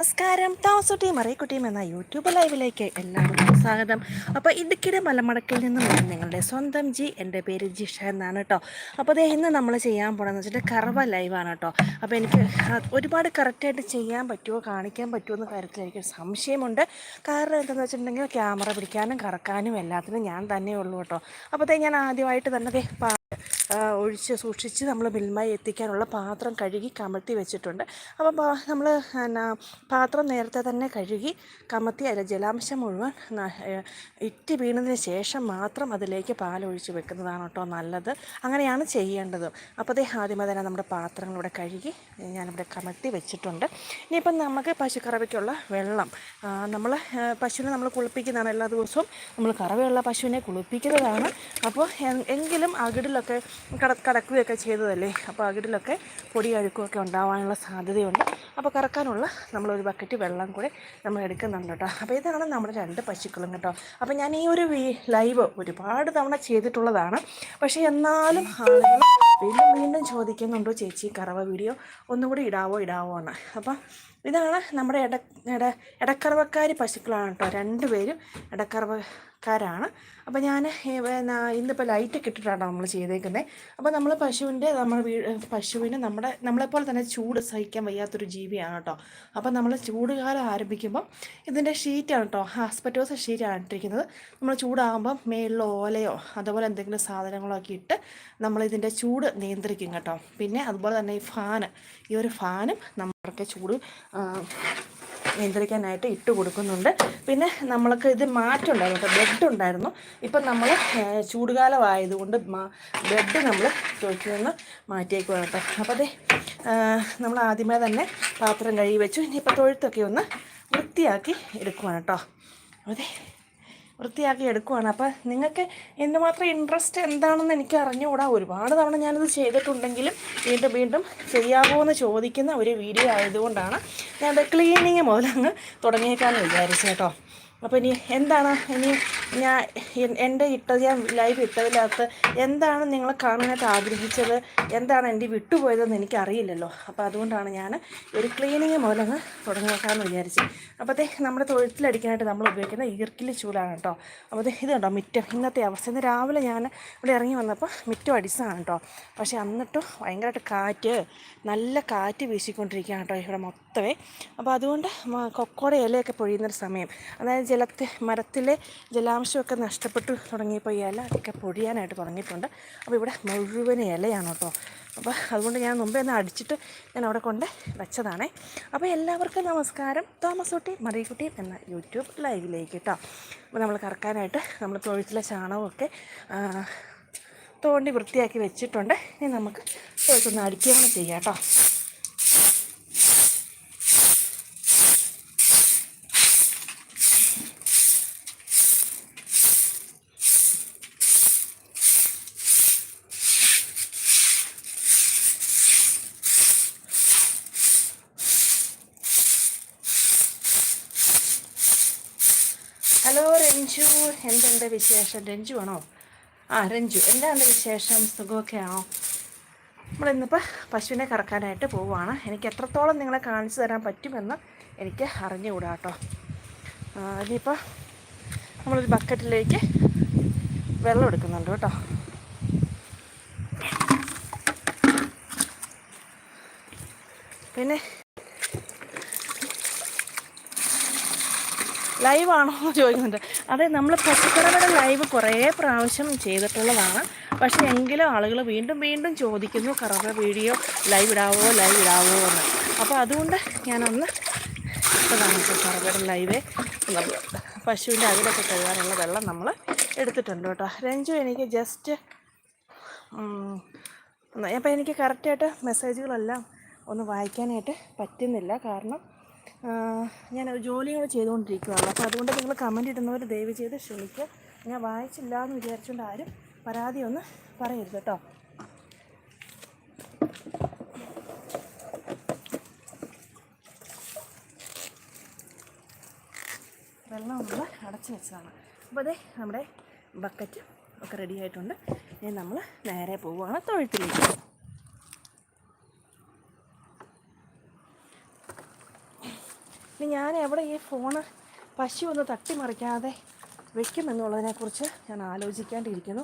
നമസ്കാരം. താമസോട്ടിയും മറിയക്കുട്ടിയും എന്ന യൂട്യൂബ് ലൈവിലേക്ക് എല്ലാവർക്കും സ്വാഗതം. അപ്പോൾ ഇടുക്കിയുടെ മലമടക്കിൽ നിന്നും ഞാൻ നിങ്ങളുടെ സ്വന്തം ജി എന്റെ പേര് ജിഷ എന്നാണ് കേട്ടോ അപ്പോൾ അതേ ഇന്ന് നമ്മൾ ചെയ്യാൻ പോകണമെന്ന് വെച്ചിട്ട് കറവ ലൈവാണ് കേട്ടോ അപ്പോൾ എനിക്ക് ഒരുപാട് കറക്റ്റായിട്ട് ചെയ്യാൻ പറ്റുമോ കാണിക്കാൻ പറ്റുമോ എന്ന കാര്യത്തിൽ എനിക്ക് സംശയമുണ്ട്. കാരണം എന്താണെന്ന് വെച്ചിട്ടുണ്ടെങ്കിൽ ക്യാമറ പിടിക്കാനും കറക്കാനും എല്ലാത്തിനും ഞാൻ തന്നെ ഉള്ളൂ കേട്ടോ അപ്പോൾ അതേ ഞാൻ ആദ്യമായിട്ട് തന്നെ ഒഴിച്ച് സൂക്ഷിച്ച് നമ്മൾ മിൽമായി എത്തിക്കാനുള്ള പാത്രം കഴുകി കമഴ്ത്തി വെച്ചിട്ടുണ്ട്. അപ്പം നമ്മൾ എന്നാ പാത്രം നേരത്തെ തന്നെ കഴുകി കമത്തി അതിലെ ജലാംശം മുഴുവൻ ഇറ്റി വീണതിന് ശേഷം മാത്രം അതിലേക്ക് പാൽ ഒഴിച്ച് വെക്കുന്നതാണ് കേട്ടോ നല്ലത്. അങ്ങനെയാണ് ചെയ്യേണ്ടത്. അപ്പോൾ അതേ ആദ്യമേ തന്നെ നമ്മുടെ പാത്രങ്ങളിവിടെ കഴുകി ഞാനിവിടെ കമഴ്ത്തി വെച്ചിട്ടുണ്ട്. ഇനിയിപ്പം നമുക്ക് പശുക്കറവയ്ക്കുള്ള വെള്ളം നമ്മൾ പശുവിനെ നമ്മൾ കുളിപ്പിക്കുന്നതാണ് എല്ലാ ദിവസവും നമ്മൾ കറവയുള്ള പശുവിനെ കുളിപ്പിക്കുന്നതാണ്. അപ്പോൾ എങ്കിലും അകിടിലൊക്കെ കട കടക്കുകയൊക്കെ ചെയ്തതല്ലേ? അപ്പോൾ അകിടിലൊക്കെ പൊടി അഴുക്കുമൊക്കെ ഉണ്ടാവാനുള്ള സാധ്യതയുണ്ട്. അപ്പോൾ കറക്കാനുള്ള നമ്മളൊരു ബക്കറ്റ് വെള്ളം കൂടെ നമ്മൾ എടുക്കുന്നുണ്ട് കേട്ടോ. അപ്പോൾ ഇതാണ് നമ്മുടെ രണ്ട് പശുക്കളും കേട്ടോ. അപ്പോൾ ഞാൻ ഈ ഒരു ലൈവ് ഒരുപാട് തവണ ചെയ്തിട്ടുള്ളതാണ്. പക്ഷേ എന്നാലും ആളുകൾ വീണ്ടും വീണ്ടും ചോദിക്കുന്നുണ്ടോ ചേച്ചി കറവ വീഡിയോ ഒന്നുകൂടി ഇടാവോ ഇടാവോ എന്ന്. അപ്പം ഇതാണ് നമ്മുടെ ഇട ഇട ഇടക്കറവക്കാരി പശുക്കളാണ് കേട്ടോ. രണ്ടുപേരും ഇടക്കറവക്കാരാണ് അപ്പോൾ ഞാൻ ഇന്നിപ്പോൾ ലൈറ്റ് ഇട്ടിട്ടാണ് നമ്മൾ ചെയ്തേക്കുന്നത് അപ്പോൾ നമ്മൾ പശുവിന്റെ നമ്മൾ പശുവിന് നമ്മുടെ നമ്മളെപ്പോലെ തന്നെ ചൂട് സഹിക്കാൻ വയ്യാത്തൊരു ജീവിയാണ് കേട്ടോ. അപ്പോൾ നമ്മൾ ചൂട് ചൂടുകാലം ആരംഭിക്കുമ്പം ഇതിന്റെ ഷീറ്റാണ് കേട്ടോ ഹാസ്പറ്റോസ് ഷീറ്റാണ് ഇട്ടിരിക്കുന്നത്. നമ്മൾ ചൂടാകുമ്പം മേളിൽ ഓലയോ അതുപോലെ എന്തെങ്കിലും സാധനങ്ങളോ ഒക്കെ ഇട്ട് നമ്മളിതിന്റെ ചൂട് നിയന്ത്രിക്കും കേട്ടോ. പിന്നെ അതുപോലെ തന്നെ ഈ ഫാന് ഈ ഒരു ഫാനും നമ്മൾക്ക് ചൂട് നിയന്ത്രിക്കാനായിട്ട് ഇട്ട് കൊടുക്കുന്നുണ്ട്. പിന്നെ നമ്മൾക്ക് ഇത് മാറ്റുണ്ടായിരുന്നു കേട്ടോ. ബെഡ് ഉണ്ടായിരുന്നു. ഇപ്പം നമ്മൾ ചൂടുകാലമായതുകൊണ്ട് ബെഡ് നമ്മൾ ചോദിച്ചു നിന്ന് മാറ്റിയേക്കുവാണ് കേട്ടോ. അപ്പോൾ അതെ നമ്മൾ ആദ്യമേ തന്നെ പാത്രം കഴുകി വെച്ചു. ഇനിയിപ്പോൾ തൊഴുത്തൊക്കെ ഒന്ന് വൃത്തിയാക്കി എടുക്കുവാണ് കേട്ടോ. അതെ വൃത്തിയാക്കി എടുക്കുവാണ്. അപ്പം നിങ്ങൾക്ക് എന്തുമാത്രം ഇൻട്രസ്റ്റ് എന്താണെന്ന് എനിക്ക് അറിഞ്ഞുകൂടാ ഒരുപാട് തവണ ഞാനത് ചെയ്തിട്ടുണ്ടെങ്കിലും വീണ്ടും വീണ്ടും ചെയ്യാമോ എന്ന് ചോദിക്കുന്ന ഒരു വീഡിയോ ആയതുകൊണ്ടാണ് ഞാനത് ക്ലീനിങ് മുതലങ്ങ് തുടങ്ങിയേക്കാമെന്ന് വിചാരിച്ചു കേട്ടോ. അപ്പോൾ ഇനി എന്താണ്? ഇനി ഞാൻ എന്റെ ഇട്ടത് ഞാൻ ലൈവ് ഇട്ടതിനകത്ത് എന്താണ് നിങ്ങൾ കാണാനായിട്ട് ആഗ്രഹിച്ചത്? എന്താണ് എന്റെ വിട്ടുപോയതെന്ന് എനിക്കറിയില്ലല്ലോ. അപ്പോൾ അതുകൊണ്ടാണ് ഞാൻ ഒരു ക്ലീനിങ് മുതലങ്ങ് തുടങ്ങിയേക്കാമെന്ന് വിചാരിച്ച്. അപ്പോഴത്തെ നമ്മുടെ തൊഴുത്തിലടിക്കാനായിട്ട് നമ്മൾ ഉപയോഗിക്കുന്ന ഈർക്കിലി ചൂലാണ് കേട്ടോ. അപ്പോൾ ഇത് കണ്ടോ? മിറ്റം. ഇന്നത്തെ അവസ്ഥ. ഇന്ന് രാവിലെ ഞാൻ ഇവിടെ ഇറങ്ങി വന്നപ്പോൾ മിറ്റം അടിച്ചതാണ് കേട്ടോ. പക്ഷേ എന്നിട്ടും ഭയങ്കരമായിട്ട് കാറ്റ് നല്ല കാറ്റ് വീശിക്കൊണ്ടിരിക്കുകയാണ് കേട്ടോ ഇവിടെ മൊത്തമേ. അപ്പോൾ അതുകൊണ്ട് കൊക്കോടെ ഇലയൊക്കെ പൊഴിയുന്നൊരു സമയം. അതായത് ജലത്തെ മരത്തിലെ ജലാംശമൊക്കെ നഷ്ടപ്പെട്ടു തുടങ്ങിയപ്പോൾ ഈ ഇല ഒക്കെ പൊഴിയാനായിട്ട് തുടങ്ങിയിട്ടുണ്ട്. അപ്പോൾ ഇവിടെ മുഴുവൻ ഇലയാണ് കേട്ടോ. അപ്പോൾ അതുകൊണ്ട് ഞാൻ മുമ്പേ ഒന്ന് അടിച്ചിട്ട് ഞാൻ അവിടെ കൊണ്ട് വെച്ചതാണേ. അപ്പോൾ എല്ലാവർക്കും നമസ്കാരം. തോമസ് കുട്ടി മറിയക്കുട്ടി എന്ന യൂട്യൂബ് ലൈവിലേക്ക് കേട്ടോ. അപ്പോൾ നമ്മൾ കറക്കാനായിട്ട് നമ്മൾ തൊഴുത്തിലെ ചാണകമൊക്കെ തോണ്ടി വൃത്തിയാക്കി വെച്ചിട്ടുണ്ട്. ഇനി നമുക്ക് തൊഴുത്തൊന്ന് അടിക്കുകയാണ് ചെയ്യാം കേട്ടോ. ഹലോ രഞ്ജു എന്തുണ്ട് വിശേഷം? രഞ്ജു ആണോ? ആ രഞ്ജു എന്താണ് വിശേഷം? സുഖമൊക്കെ ആണോ നമ്മളിന്നിപ്പോൾ പശുവിനെ കറക്കാനായിട്ട് പോവുകയാണ് എനിക്ക് എത്രത്തോളം നിങ്ങളെ കാണിച്ചു തരാൻ പറ്റുമെന്ന് എനിക്ക് അറിഞ്ഞുകൂടാ കേട്ടോ ഇനിയിപ്പോൾ നമ്മളൊരു ബക്കറ്റിലേക്ക് വെള്ളം എടുക്കുന്നുണ്ട് കേട്ടോ. പിന്നെ ലൈവാണോ എന്ന് ചോദിക്കുന്നുണ്ട്. അതെ നമ്മൾ പച്ചക്കറിയുടെ ലൈവ് കുറേ പ്രാവശ്യം ചെയ്തിട്ടുള്ളതാണ്. പക്ഷേ എങ്കിലും ആളുകൾ വീണ്ടും വീണ്ടും ചോദിക്കുന്നു കറവ വീഡിയോ ലൈവ് ഇടാവോ ലൈവ് ഇടാവോ എന്ന്. അപ്പോൾ അതുകൊണ്ട് ഞാനൊന്ന് ഇട്ടതാണ് കറവയുടെ ലൈവ്. നമ്മൾ പശുവിന്റെ അതിലൊക്കെ കഴുകാനുള്ള വെള്ളം നമ്മൾ എടുത്തിട്ടുണ്ട് കേട്ടോ. രഞ്ജു എനിക്ക് ജസ്റ്റ് അപ്പോൾ എനിക്ക് കറക്റ്റായിട്ട് മെസ്സേജുകളെല്ലാം ഒന്ന് വായിക്കാനായിട്ട് പറ്റുന്നില്ല. കാരണം ഞാൻ ജോലികൾ ചെയ്തുകൊണ്ടിരിക്കുകയാണ് അപ്പോൾ അതുകൊണ്ട് നിങ്ങൾ കമന്റ് ഇടുന്നവർ ദയവ് ചെയ്ത് ക്ഷമിക്കുക. ഞാൻ വായിച്ചില്ല എന്ന് വിചാരിച്ചുകൊണ്ട് ആരും പരാതി ഒന്ന് പറയരുത് കേട്ടോ. വെള്ളം നമ്മൾ അടച്ച് വെച്ചതാണ്. അപ്പോൾ അതെ നമ്മുടെ ബക്കറ്റ് ഒക്കെ റെഡി ആയിട്ടുണ്ട്. ഇനി നമ്മൾ നേരെ പോവുകയാണ് തൊഴുത്തിലേക്ക്. ഇനി ഞാൻ എവിടെ ഈ ഫോണ് പശു ഒന്ന് തട്ടിമറിക്കാതെ വെക്കുമെന്നുള്ളതിനെക്കുറിച്ച് ഞാൻ ആലോചിക്കാണ്ടിരിക്കുന്നു.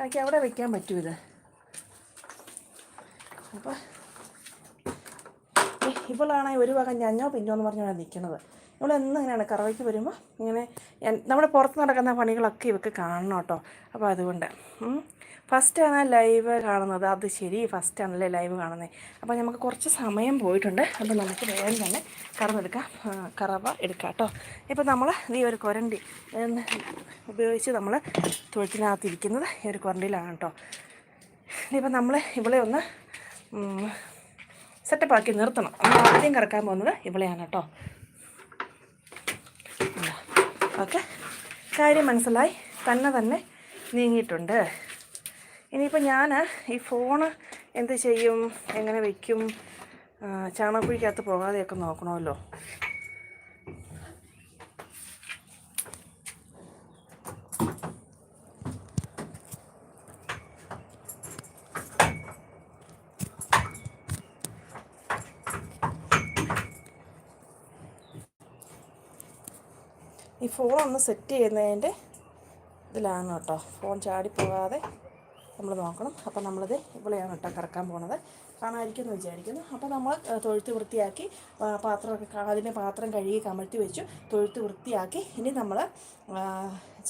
എനിക്ക് എവിടെ വെക്കാൻ പറ്റും ഇത് അപ്പോൾ ഇവളാണെങ്കിൽ ഒരു വക ഞഞ്ഞോ പിന്നോ എന്ന് പറഞ്ഞാണ് നിൽക്കുന്നത്. ഇവളെന്നും ഇങ്ങനെയാണ് കറവയ്ക്ക് വരുമ്പോൾ ഇങ്ങനെ നമ്മുടെ പുറത്ത് നടക്കുന്ന പണികളൊക്കെ ഇവക്ക് കാണണം കേട്ടോ. അപ്പോൾ അതുകൊണ്ട് ഫസ്റ്റാണ് ലൈവ് കാണുന്നത്. അത് ശരി ഫസ്റ്റാണല്ലേ ലൈവ് കാണുന്നത് അപ്പോൾ നമുക്ക് കുറച്ച് സമയം പോയിട്ടുണ്ട്. അപ്പോൾ നമുക്ക് വേഗം തന്നെ കറവെടുക്കാം. കറവ എടുക്കാം കേട്ടോ. ഇപ്പോൾ നമ്മൾ ഈ ഒരു കൊരണ്ടി ഉപയോഗിച്ച് നമ്മൾ തൊഴുത്തിനകത്തിരിക്കുന്നത് ഈ ഒരു കൊരണ്ടിയിലാണ് കേട്ടോ. ഇനിയിപ്പോൾ നമ്മൾ ഇവിടെ ഒന്ന് സെറ്റപ്പാക്കി നിർത്തണം. ആദ്യം കറക്കാൻ പോകുന്നത് ഇവിടെയാണ് കേട്ടോ. ഓക്കെ. കാര്യം മനസ്സിലായി. തന്നെ തന്നെ നീങ്ങിയിട്ടുണ്ട്. ഇനിയിപ്പോൾ ഞാൻ ഈ ഫോണ് എന്ത് ചെയ്യും? എങ്ങനെ വയ്ക്കും ചാണകപ്പുഴിക്കകത്ത് പോകാതെയൊക്കെ നോക്കണമല്ലോ. ഈ ഫോൺ ഒന്ന് സെറ്റ് ചെയ്യുന്നതിന്റെ ഇതിലാണ് കേട്ടോ. ഫോൺ ചാടിപ്പോകാതെ നമ്മൾ നോക്കണം. അപ്പോൾ നമ്മളിത് ഇവിടെയാണ് കേട്ടോ കറക്കാൻ പോണത്. കാണാതിരിക്കും എന്ന് വിചാരിക്കുന്നു അപ്പോൾ നമ്മൾ തൊഴുത്ത് വൃത്തിയാക്കി പാത്രമൊക്കെ അതിനെ പാത്രം കഴുകി കമഴ്ത്തി വെച്ചു. തൊഴുത്ത് വൃത്തിയാക്കി ഇനി നമ്മൾ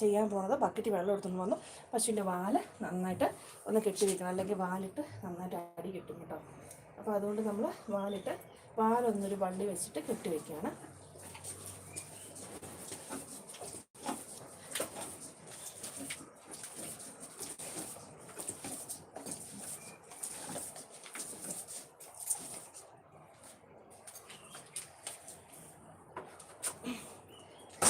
ചെയ്യാൻ പോണത് ബക്കറ്റ് വെള്ളം എടുത്തുകൊണ്ട് വന്നു. പശുവിന്റെ വാൽ നന്നായിട്ട് ഒന്ന് കെട്ടി വെക്കണം. അല്ലെങ്കിൽ വാലിട്ട് നന്നായിട്ട് അടി കിട്ടും കേട്ടോ. അപ്പോൾ അതുകൊണ്ട് നമ്മൾ വാലിട്ട് വാലൊന്നൊരു വള്ളി വെച്ചിട്ട് കെട്ടി വെക്കുകയാണ്.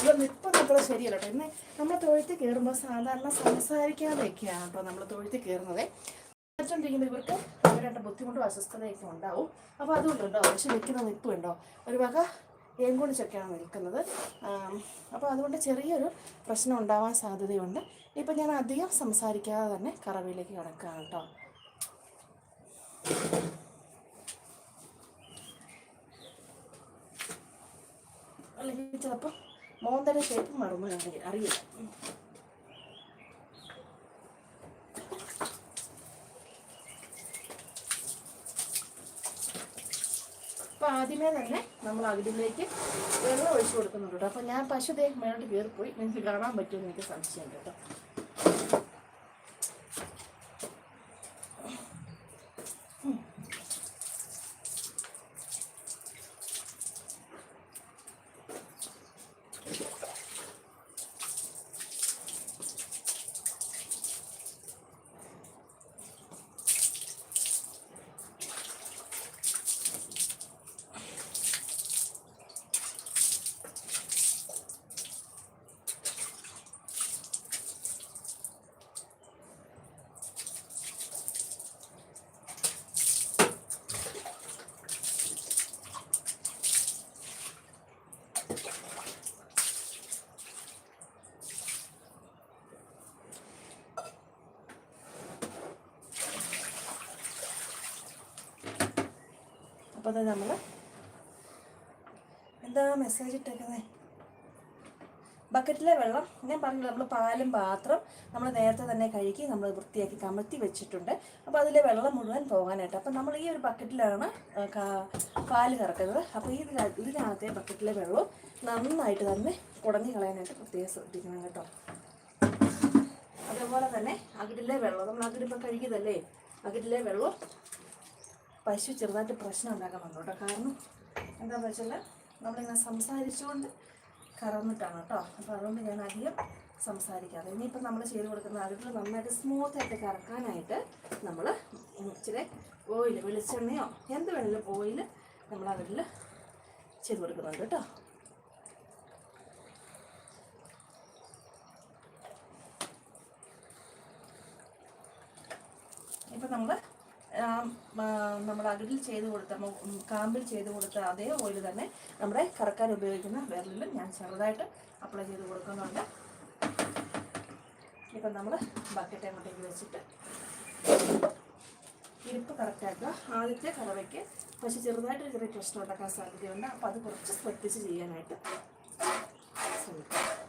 ഇവിടെ ഇപ്പം നമ്മൾ ശരിയല്ല കേട്ടോ. ഇന്ന് നമ്മൾ തൊഴുത്ത് കയറുമ്പോൾ സാധാരണ സംസാരിക്കാതെയൊക്കെയാണ് കേട്ടോ നമ്മൾ തൊഴുത്ത് കയറുന്നത് വെച്ചോണ്ടിരിക്കുമ്പോൾ ഇവർക്ക് അവരുടെ ബുദ്ധിമുട്ടും അസ്വസ്ഥതയൊക്കെ ഉണ്ടാവും. അപ്പോൾ അതുകൊണ്ടുണ്ടോ? പക്ഷെ നിൽക്കുന്ന നിൽപ്പുണ്ടോ ഒരു വക ഏങ്കുണിച്ചൊക്കെയാണ് നിൽക്കുന്നത്. അപ്പോൾ അതുകൊണ്ട് ചെറിയൊരു പ്രശ്നം ഉണ്ടാവാൻ സാധ്യതയുണ്ട്. ഇപ്പം ഞാൻ അധികം സംസാരിക്കാതെ തന്നെ കറവയിലേക്ക് കിടക്കുകയാണ് കേട്ടോ. ചിലപ്പോൾ മോന്തയുടെ ഷേപ്പ് മറന്നു അറിയില്ല. അപ്പോൾ ആദ്യമേ തന്നെ നമ്മൾ അകിടിലേക്ക് വെള്ളം ഒഴിച്ചു കൊടുക്കുന്നുണ്ട് കേട്ടോ. അപ്പോൾ ഞാൻ പശുദേഹം മേലോട്ട് കയറിപ്പോയി നിങ്ങൾക്ക് കാണാൻ പറ്റുമെന്ന് എനിക്ക് സംശയമുണ്ട് കേട്ടോ. അപ്പോൾ നമ്മൾ എന്താ മെസ്സേജ് ഇട്ടേക്കുന്നത് ബക്കറ്റിലെ വെള്ളം ഞാൻ പറഞ്ഞില്ല നമ്മൾ പാലും പാത്രം നമ്മൾ നേരത്തെ തന്നെ കഴുകി നമ്മൾ വൃത്തിയാക്കി കമഴ്ത്തി വെച്ചിട്ടുണ്ട്. അപ്പോൾ അതിലെ വെള്ളം മുഴുവൻ പോകാനായിട്ട്. അപ്പോൾ നമ്മൾ ഈ ഒരു ബക്കറ്റിലാണ് പാൽ കറക്കുന്നത്. അപ്പോൾ ഈ ഇതിന ഇതിനകത്തെ ബക്കറ്റിലെ വെള്ളവും നന്നായിട്ട് തന്നെ കുടഞ്ഞു കളയാനായിട്ട് പ്രത്യേകം ശ്രദ്ധിക്കണം കേട്ടോ. അതേപോലെ തന്നെ അകിടിലെ വെള്ളം നമ്മൾ അകിടിപ്പോൾ കഴുകിയതല്ലേ? അകിടിലെ വെള്ളം പശു ചെറുതായിട്ട് പ്രശ്നം ഉണ്ടാക്കുന്നുണ്ട് കേട്ടോ. കാരണം എന്താണെന്ന് വെച്ചാൽ നമ്മളിങ്ങനെ സംസാരിച്ചുകൊണ്ട് കറന്നിട്ടാണ് കേട്ടോ. അപ്പോൾ അതുകൊണ്ട് ഞാൻ അധികം സംസാരിക്കാതെ. ഇനിയിപ്പോൾ നമ്മൾ ചെയ്ത് കൊടുക്കുന്ന അതിൽ നന്നായിട്ട് സ്മൂത്തായിട്ട് കറക്കാനായിട്ട് നമ്മൾ ഇച്ചിരി ഓയിൽ വെളിച്ചെണ്ണയോ എന്ത് വേണമെങ്കിലും ഓയിൽ നമ്മൾ അതിൽ ചെയ്ത് കൊടുക്കുന്നുണ്ട് കേട്ടോ. ഇപ്പം നമ്മൾ നമ്മൾ അകിടിൽ ചെയ്ത് കൊടുത്ത കാമ്പിൽ ചെയ്ത് കൊടുത്ത അതേ ഓയിൽ തന്നെ നമ്മുടെ കറക്കാൻ ഉപയോഗിക്കുന്ന വിരലിലും ഞാൻ ചെറുതായിട്ട് അപ്ലൈ ചെയ്ത് കൊടുക്കുന്നുണ്ട്. ഇപ്പം നമ്മൾ ബക്കറ്റ് അങ്ങോട്ടേക്ക് വെച്ചിട്ട് ഇരിപ്പ് കറക്റ്റാക്കുക ആദ്യത്തെ കറവയ്ക്ക് പക്ഷെ ചെറുതായിട്ട് ചെറിയ പ്രശ്നം ഉണ്ടാക്കാൻ സാധ്യതയുണ്ട്. അപ്പോൾ അത് കുറച്ച് ശ്രദ്ധിച്ച് ചെയ്യാനായിട്ട് ശ്രമിക്കുക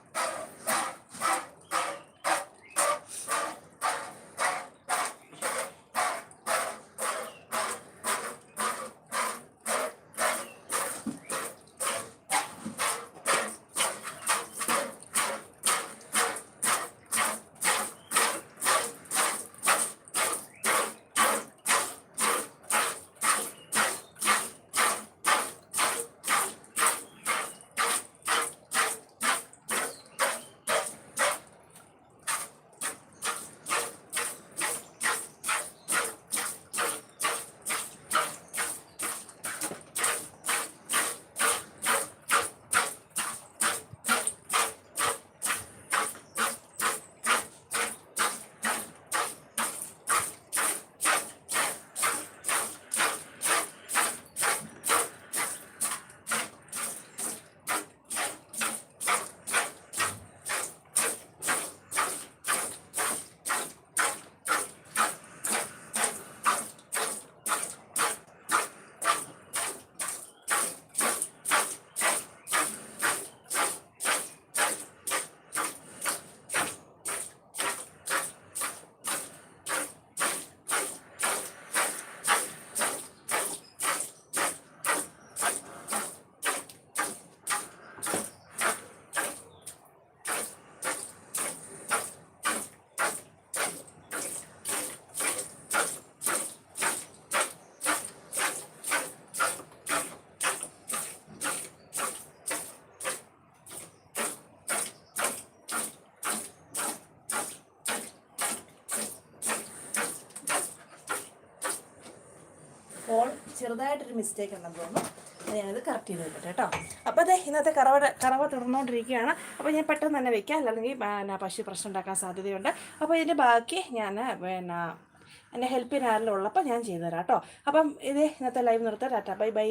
അപ്പോൾ ചെറുതായിട്ടൊരു മിസ്റ്റേക്ക് ഉണ്ടെന്ന് തോന്നുന്നു. അത് ഞാനത് കറക്റ്റ് ചെയ്ത് വെക്കട്ടെ കേട്ടോ. അപ്പോൾ അതെ ഇന്നത്തെ കറവ കറവ തുടർന്നുകൊണ്ടിരിക്കുകയാണ് അപ്പോൾ ഞാൻ പെട്ടെന്ന് തന്നെ വെക്കാം. അല്ലെങ്കിൽ പിന്നെ പശു പ്രശ്നം ഉണ്ടാക്കാൻ സാധ്യതയുണ്ട്. അപ്പോൾ ഇതിന്റെ ബാക്കി ഞാൻ പിന്നെ എന്നെ ഹെൽപ്പ് ചെയ്യാൻ ഉള്ളപ്പോൾ ഞാൻ ചെയ്തു തരാം കേട്ടോ. അപ്പം ഇത് ഇന്നത്തെ ലൈവ് നിർത്താം. Tata bye bye.